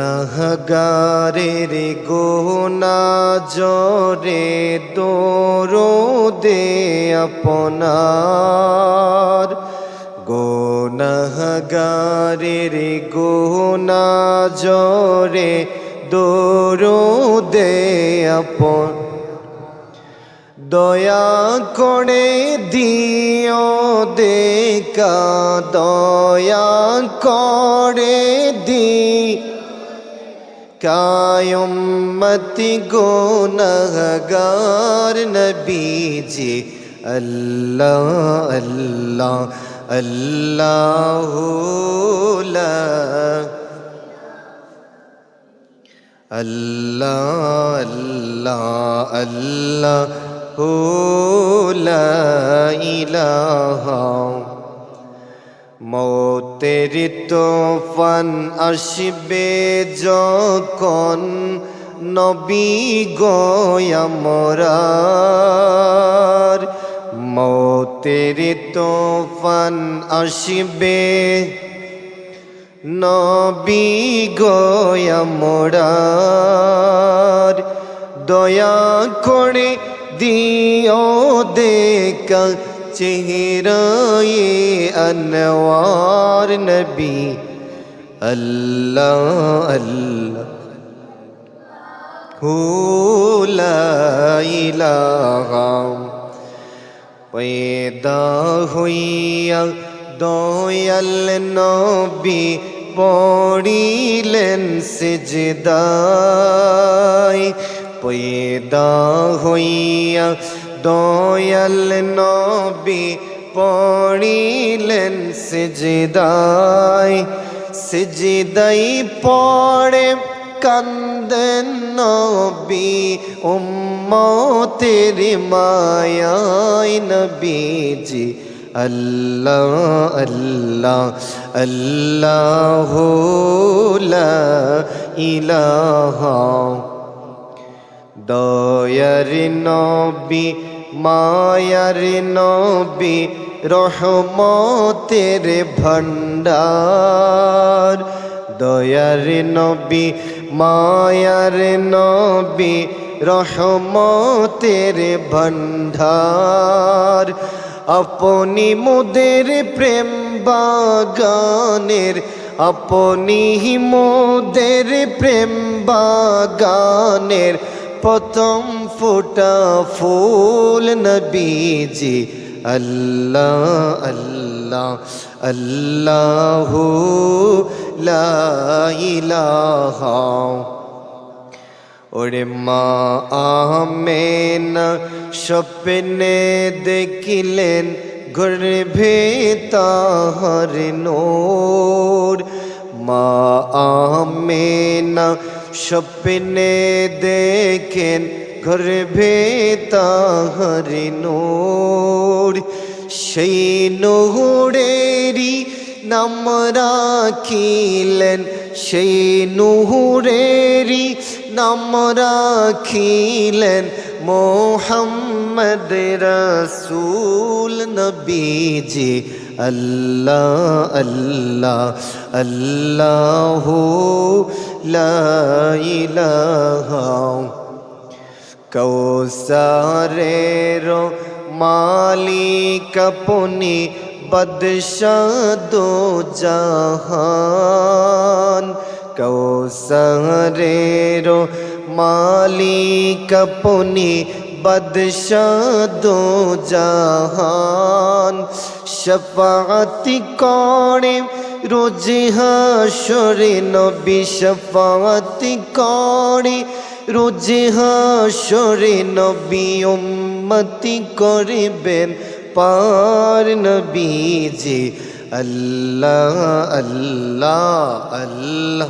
গোনাহগারের গোনা জরে দোরো দে আপনার। গোনাহগারের গোনা জরে দোরো দে আপন দয়া করে দিও দেখা, দয়া করে দি কায়মতি গোনগার নবীজি আল্লাহ আল্লাহ আল্লাহ আল্লাহ আল্লাহ আল্লাহ লা ইলাহা মৌতের তোফান আসবে যখন নবী গয়ামরার মৌতের তোফান আসবে নবী গয়ামরার দয়া করে দিও দেখা চেহারায়ে আনওয়ার নবী। আল্লাহ আল্লাহ। হু লা ইলাহা। পয়দা হইয়া দয়াল নবী পড়িলেন সিজদায়। পয়দা হইয়া দয়াল নবী পড়িলেন সিজদায়। সিজদাই পড়ে কান্দেন নবী উম্মতের মায়াই নবীজি। আল্লাহ আল্লাহ আল্লাহ ইলাহা দয়ার নবী, মায়ার নবী, রহমতের ভণ্ডার। দয়ার নবী, মায়ার নবী, রহমতের ভণ্ডার। আপনি মোদের প্রেম বাগানের, আপনি মোদের প্রেম বাগানের প্রথম ফোটা ফুল নবীজি, আল্লাহ আল্লাহ আল্লাহ লা ইলাহা। ওরে মা আমেনা, স্বপ্নে দেখিলেন গর্ভে তাহার নোর। মা আমেনা স্বপ্নে দেখেন গর্ভে তাহার নোর। সেই নহরেরই নাম রাখিলেন, সেই নুহুরেরই নাম রাখিলেন মোহাম্মদ রসুল নবীজি। আল্লাহ আল্লাহ আল্লাহ কৌসারের মালিক আপনি বদশাদো জাহান। কৌসারের মালিক আপনি বদশাদো জাহান। শফাতি করে রোজ হাসরে নবী শফাতি করে। রোজ হাসরে নবী উম্মতি করবেন পার নবীজি। আল্লাহ আল্লাহ আল্লাহ।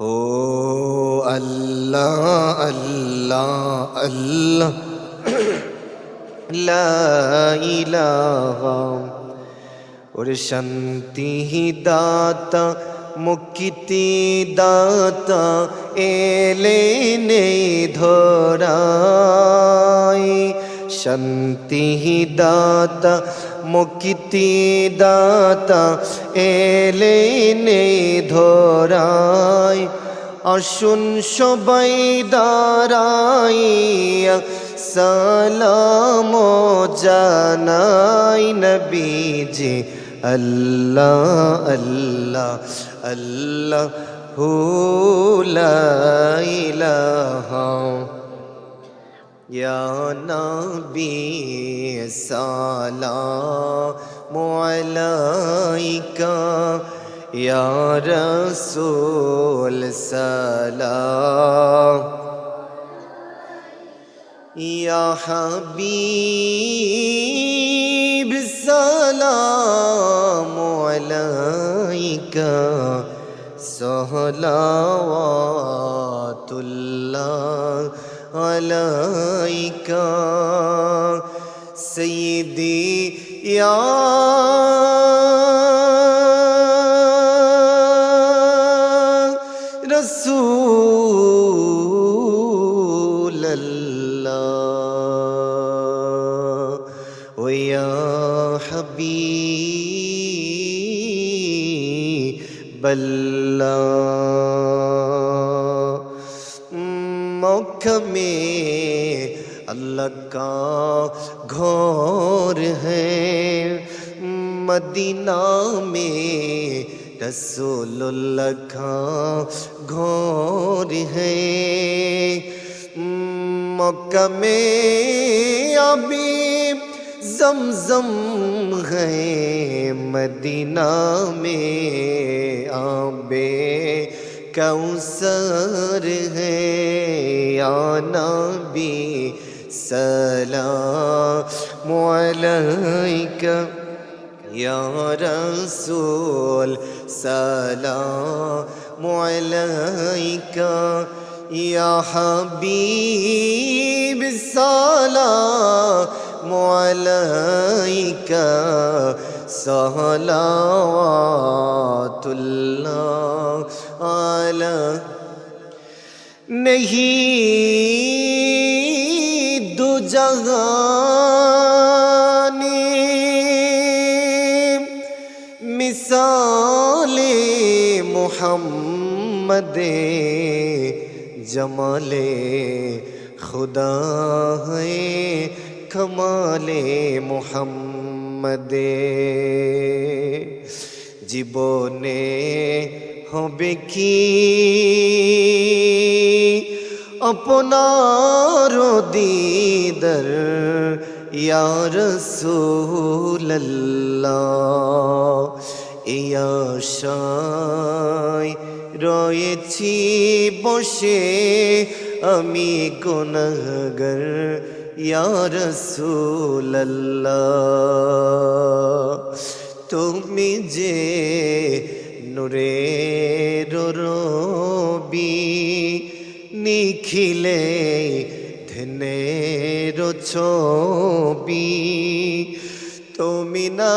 হো আল্লাহ আল্লাহ আল্লাহ। ওরে শান্তি দাতা, মুক্তি দাতা, এলে নেই ধরাই। শান্তি দাতা, মুক্তি দাতা এলেনে ধরায় আসুন সবাই দাঁড়াইয়া সালাম জানাই নবীজি আল্লাহ আল্লাহ আল্লাহ ইলাহা يا نبي سلام عليك يا رسول سلام يا حبيب سلام عليك. صلوات الله عليك. سيدي يا رسول الله. بل مکھ میں اللہ کا گھور ہے۔ مدینہ میں رسول اللہ کا گھور ہے۔ مکہ میں ابھی زمزم ہیں مدینہ میں آبے کوثر ہے یا نبی سلام علیک یا رسول سلام علیک یا حبیب سلام عليك صلوات الله على نہیں دو جہانی مثال محمد جمال خدا ہے کمال محمد মোহাম্মদে জীবনে হবে কি? আপনার দিদার ইয়ার আশায় রয়েছি বসে আমি গুনহগর তুমি যে নুরে রবি নিখিলে ধনে রছবি তুমি না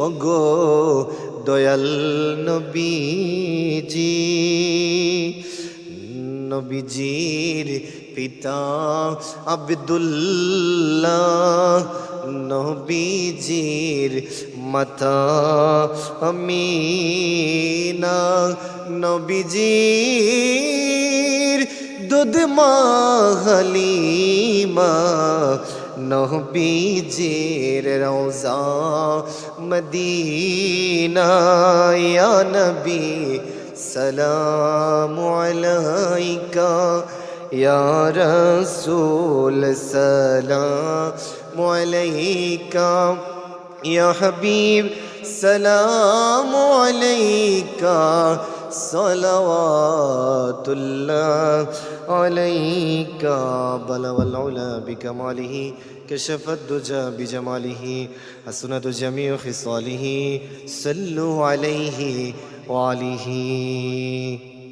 ওগো দয়াল নবীজি নবীজির পিতা আবদুল্লাহ নবীজির মাতা আমিনা নবীজির দুধ মা হালিমা নবীজির রোজা মদিনা ইয়া নবী সালাম আলাইকা ইয়া রাসূল সালাম আলাইকা ইয়া হাবিব সালাম আলাইকা صلوات الله عليك. بلغ العلا بكماله كشف الدجى بجماله حسنت جميع خصاله صلوا عليه وعليه